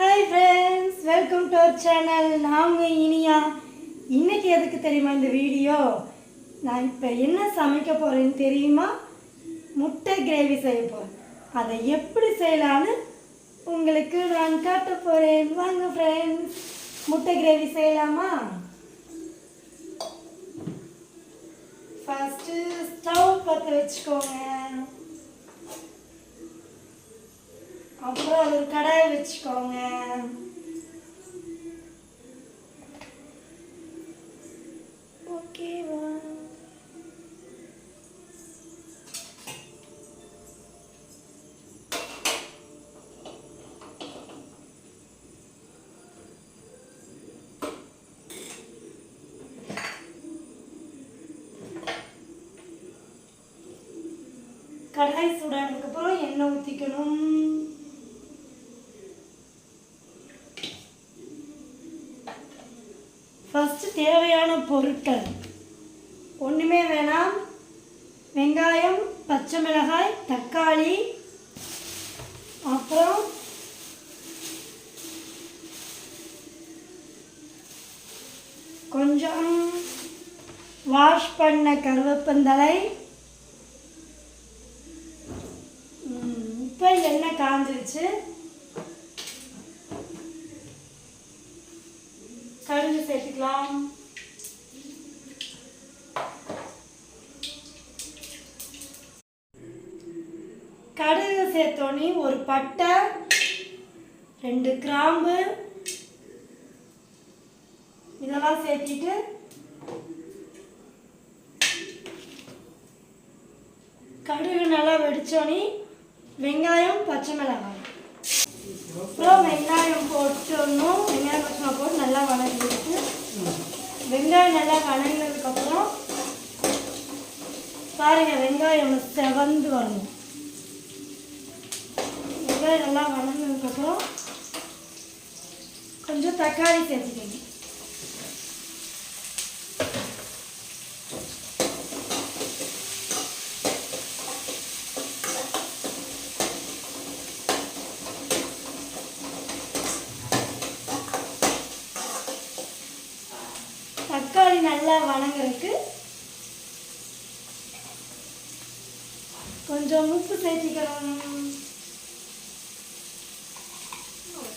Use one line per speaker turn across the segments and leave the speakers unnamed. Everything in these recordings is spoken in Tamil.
Hi friends welcome to our channel நாங்கள் இனியா. இன்னைக்கு எதுக்கு தெரியுமா இந்த வீடியோ? நான் இப்போ என்ன சமைக்க போகிறேன்னு தெரியுமா? முட்டை கிரேவி செய்ய போகிறேன் அதை எப்படி செய்யலான்னு உங்களுக்கு நான் காட்ட போகிறேன் வாங்க ஃப்ரெண்ட்ஸ் முட்டை கிரேவி செய்யலாமா? ஃபஸ்ட்டு ஸ்டவ் பற்ற வச்சுக்கோங்க. அப்புறம் ஒரு கடாயை வச்சுக்கோங்க. ஓகேவா? கடாய் சூடானதுக்கப்புறம் எண்ணெய் ஊற்றிக்கணும் ஃபஸ்ட்டு பொருட்கள். ஒன்றுமே வேணாம். வெங்காயம் பச்சை மிளகாய் தக்காளி அப்புறம் கொஞ்சம் வாஷ் பண்ண கருவேப்பந்தலை இப்போ எண்ணெய் காஞ்சிருச்சு கடுகு சேர்த்துக்கலாம் கடுகு சேர்த்தோன்னே ஒரு பட்டை ரெண்டு கிராம்பு இதெல்லாம் சேர்த்திட்டு கடுகு நல்லா வெடிச்சோன்னே வெங்காயம் பச்சை மிளகாய். அப்புறம் வெங்காயம் போட்டுடணும் வெங்காயம் பச்சை மிளகாய் போட்டு நல்லா வதக்கிட்டு வெங்காயம் நல்லா வணங்கினதுக்கப்புறம் பாருங்க வெங்காயம் செவந்து வரணும். வெங்காயம் நல்லா வணங்கினதுக்கப்புறம் கொஞ்சம் தக்காளி சேர்த்துக்கணும் தக்காளி நல்லா வணங்குறதுக்கு கொஞ்சம் உப்பு சேர்த்திக்கணும்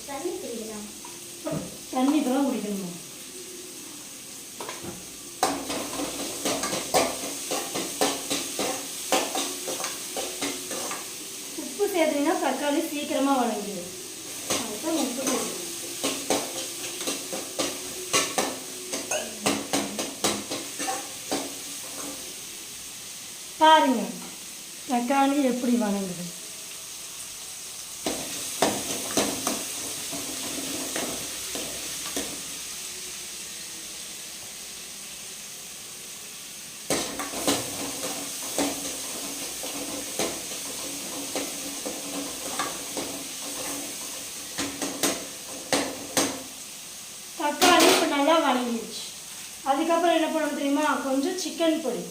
தண்ணி குடிக்கலாம்
தண்ணி தான் குடிக்கணும்? உப்பு சேர்த்திங்கன்னா தக்காளி சீக்கிரமாக வணங்கிடும் அதுதான் உப்பு சேர்த்து பாருங்க தக்காளி எப்படி வணங்குது தக்காளி இப்போ நல்லா வணங்கிடுச்சு அதுக்கப்புறம் என்ன பண்ணணும் தெரியுமா? கொஞ்சம் சிக்கன் பொடி.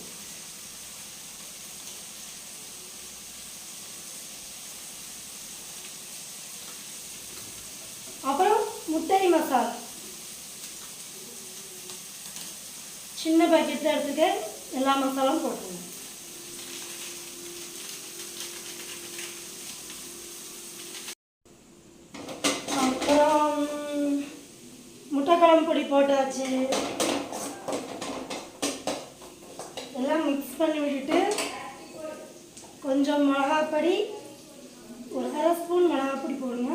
அப்புறம் முட்டை மசாலா. சின்ன பாக்கெட்டில் எடுத்துக்க எல்லா மசாலாவும் போட்டுருங்க அப்புறம் முட்டை குழம்பு பொடி போட்டாச்சு. எல்லாம் மிக்ஸ் பண்ணி விட்டுட்டு கொஞ்சம் மிளகாப்பொடி ஒரு அரை ஸ்பூன் மிளகாப்பொடி போடுங்க.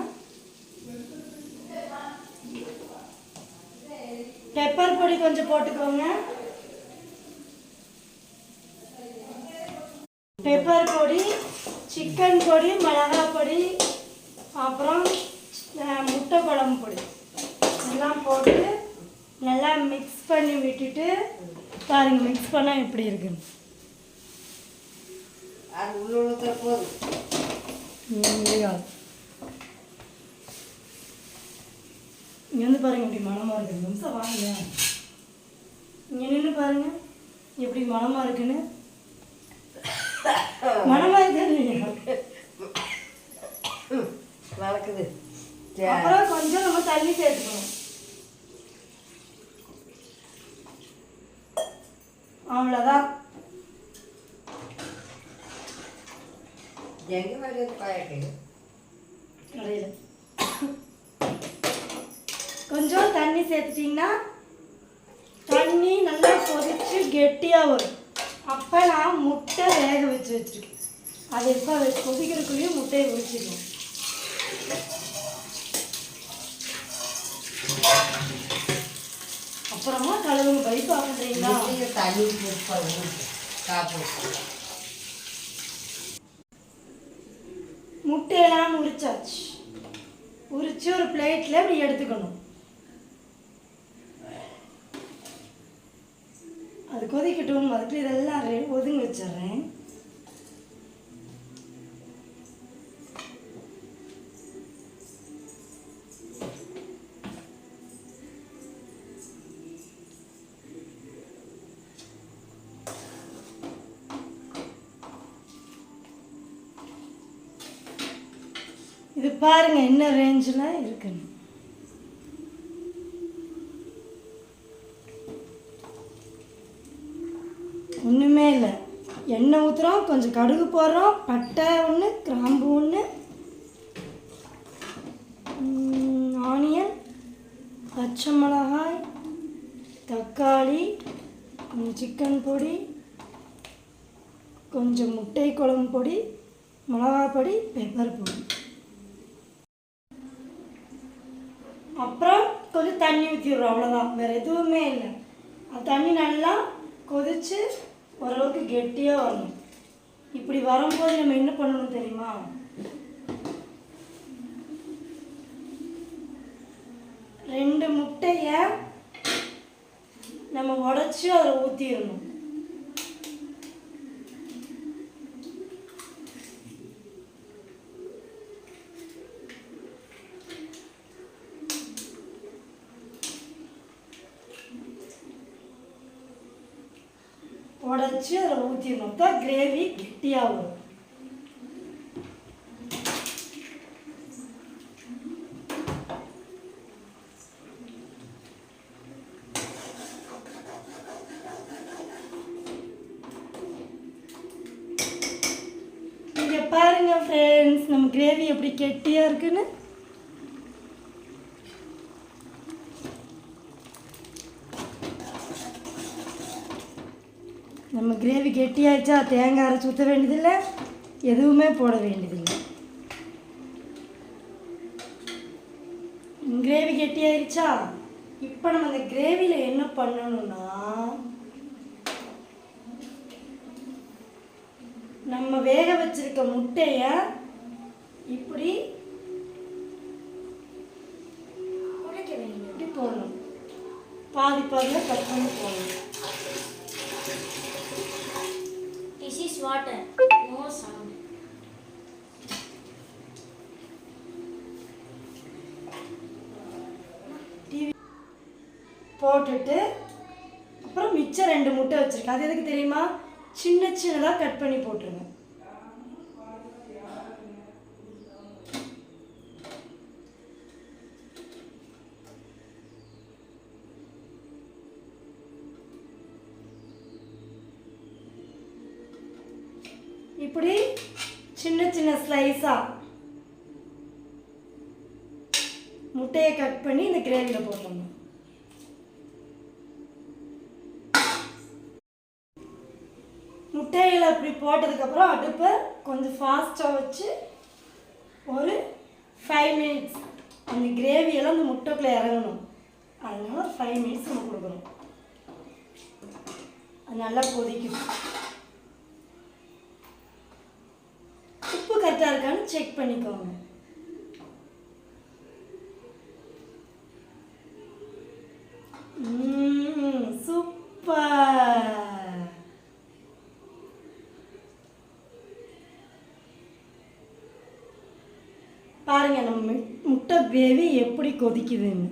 பெப்பர் பொடி கொஞ்சம் போட்டுக்கோங்க. பெப்பர் பொடி சிக்கன் பொடி மிளகா பொடி அப்புறம் முட்டை குழம்பு பொடி. எல்லாம் போட்டு நல்லா மிக்ஸ் பண்ணி விட்டுட்டு பாருங்க மிக்ஸ் பண்ணால் எப்படி இருக்குன்னு
அது உள்ள உள்ள போதும்
இங்கே வந்து பாருங்க இப்படி மனமாக இருக்கு. நிமிஷம் வாங்க. இங்கே நின்று பாருங்க எப்படி மனமாக இருக்குன்னு. மனமாக இருக்கு
வளர்க்குது.
அப்புறம் கொஞ்சம் நம்ம தண்ணி சேர்த்துக்கணும். அவ்வளோதான்
எங்க வருது
கடையில். கொஞ்சம் தண்ணி சேர்த்துட்டிங்கன்னா தண்ணி நல்லா கொதிச்சு கெட்டியாக வரும். அப்போ நான் முட்டை வேக வச்சு வச்சுருக்கேன். அது எப்போ கொதிக்கிறதுக்குள்ளேயும் முட்டையை உரிச்சிக்கணும் அப்புறமா கழுவுங்க பைப்பு பண்ணுறீங்களா
தண்ணி காப்பு
முட்டையெல்லாம் உரிச்சாச்சு உரிச்சு ஒரு பிளேட்டில் இப்படி எடுத்துக்கணும். அது கொதிக்கட்டும் அதுக்கு இதெல்லாம் ஒதுங்கி வச்சிடுறேன். இது பாருங்க என்ன ரேஞ்சில் இருக்குன்னு. ஒன்றுமே இல்லை. எண்ணெய் ஊற்றுறோம் கொஞ்சம் கடுகு போடுறோம் பட்டை ஒன்று கிராம்பு ஒன்று ஆனியன் பச்சை மிளகாய் தக்காளி கொஞ்சம் சிக்கன் பொடி கொஞ்சம் முட்டை குழம்பு பொடி மிளகாய் பொடி பெப்பர் பொடி அப்புறம் கொஞ்சம் தண்ணி ஊற்றிடுறோம் அவ்வளோதான் வேறு எதுவுமே இல்லை அது தண்ணி நல்லா கொதித்து ஓரளவுக்கு கெட்டியாக வரணும் இப்படி வரும்போது நம்ம என்ன பண்ணணும் தெரியுமா ரெண்டு முட்டையை நம்ம உடச்சி அதில் ஊற்றிடணும் உடச்சி அதில் ஊற்றிடணும் தான் கிரேவி கெட்டியாக வரும். பாருங்கள் பாருங்க ஃப்ரெண்ட்ஸ் நம்ம கிரேவி எப்படி கெட்டியாக இருக்குன்னு. நம்ம கிரேவி கெட்டியாயிடுச்சா தேங்காய் அரைச்சி ஊற்ற வேண்டியதில்லை. எதுவுமே போட வேண்டியதில்லை. கிரேவி கெட்டியாயிருச்சா? இப்போ நம்ம அந்த கிரேவியில் என்ன பண்ணணும்னா நம்ம வேக வச்சிருக்க முட்டையை இப்படி உடைக்க இப்படி போடணும். பாதி பாதியாக கட் பண்ணி போடணும்.
Is water. No sound.
போட்டுட்டு அப்புறம் மிச்சம் ரெண்டு முட்டை வச்சுருக்கேன் அது எதுக்கு தெரியுமா சின்ன சின்னதாக கட் பண்ணி போட்டுருங்க இப்படி சின்ன சின்ன ஸ்லைஸாக முட்டையை கட் பண்ணி இந்த கிரேவியில் போட்டுடணும். முட்டையில் இப்படி போட்டதுக்கப்புறம் அடுப்பை கொஞ்சம் ஃபாஸ்ட்டாக வச்சு ஒரு ஃபைவ் மினிட்ஸ் அந்த கிரேவியெல்லாம் அந்த முட்டைக்குள்ளே இறங்கணும். அதனால ஃபைவ் மினிட்ஸ் நம்ம கொடுக்கணும். அது நல்லா கொதிக்கும் உப்பு கரெக்டாக இருக்கான்னு செக் பண்ணிக்கோங்க. சூப்பர். பாருங்க நம்ம முட்டை வேவி எப்படி கொதிக்குதுன்னு.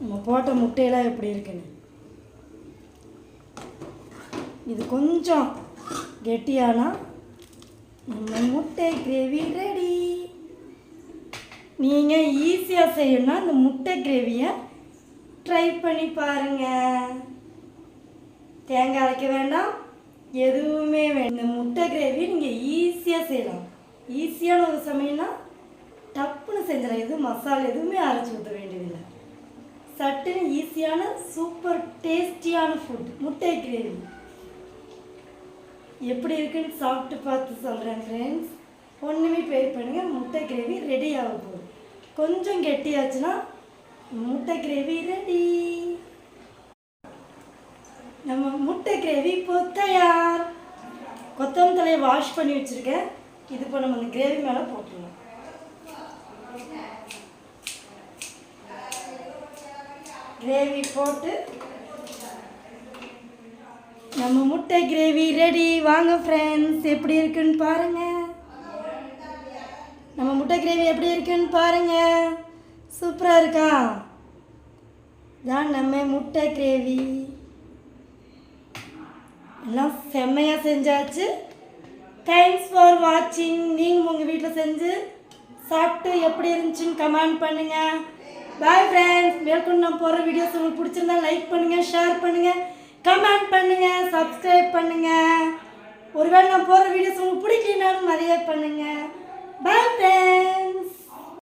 நம்ம போட்ட முட்டையெல்லாம் எப்படி இருக்குன்னு? இது கொஞ்சம் கெட்டியானா நம்ம முட்டை கிரேவி ரெடி நீங்கள் ஈஸியாக செய்யணும்னா இந்த முட்டை கிரேவியை ட்ரை பண்ணி பாருங்கள் தேங்காய் அரைக்க வேண்டாம் எதுவுமே வேண்டாம் இந்த முட்டை கிரேவி நீங்கள் ஈஸியாக செய்யலாம். ஈஸியான ஒரு சமையல்னா டப்புன்னு செஞ்சிடலாம். எதுவும் மசாலா எதுவுமே அரைச்சி ஊற்ற வேண்டும். சட்டுன்னு ஈஸியான சூப்பர் டேஸ்டியான ஃபுட் முட்டை கிரேவி. எப்படி இருக்குன்னு சாப்பிட்டு பார்த்து சொல்கிறேன் ஃப்ரெண்ட்ஸ் ஒன்றுமே பே பண்ணுங்கள் முட்டை கிரேவி ரெடி ஆக போகுது. கொஞ்சம் கெட்டியாச்சுன்னா முட்டை கிரேவி ரெடி நம்ம முட்டை கிரேவி இப்போ தயார் வாஷ் பண்ணி வச்சுருக்கேன். இது இப்போ நம்ம அந்த கிரேவி மேலே போட்டுருவோம் கிரேவி போட்டு நம்ம முட்டை கிரேவி ரெடி வாங்க ஃப்ரெண்ட்ஸ் எப்படி இருக்குன்னு பாருங்க. நம்ம முட்டை கிரேவி எப்படி இருக்குன்னு பாருங்க. சூப்பராக இருக்கா? தான் நம்ம முட்டை கிரேவி. எல்லாம் செம்மையாக செஞ்சாச்சு. தேங்க்ஸ் ஃபார் வாட்சிங் நீங்கள் உங்கள் வீட்டில் செஞ்சு சாப்பிட்டு எப்படி இருந்துச்சுன்னு கமெண்ட் பண்ணுங்கள் பாய் ஃப்ரெண்ட்ஸ் மேற்கொண்டு நான் போகிற வீடியோஸ் உங்களுக்கு பிடிச்சிருந்தா லைக் பண்ணுங்கள் ஷேர் பண்ணுங்கள் கமெண்ட் பண்ணுங்கள் சப்ஸ்கிரைப் பண்ணுங்கள் ஒருவேளை நான் போகிற வீடியோஸ் உங்களுக்கு பிடிக்கலனாலும் நிறைய பண்ணுங்கள் பாய் ஃப்ரெண்ட்ஸ்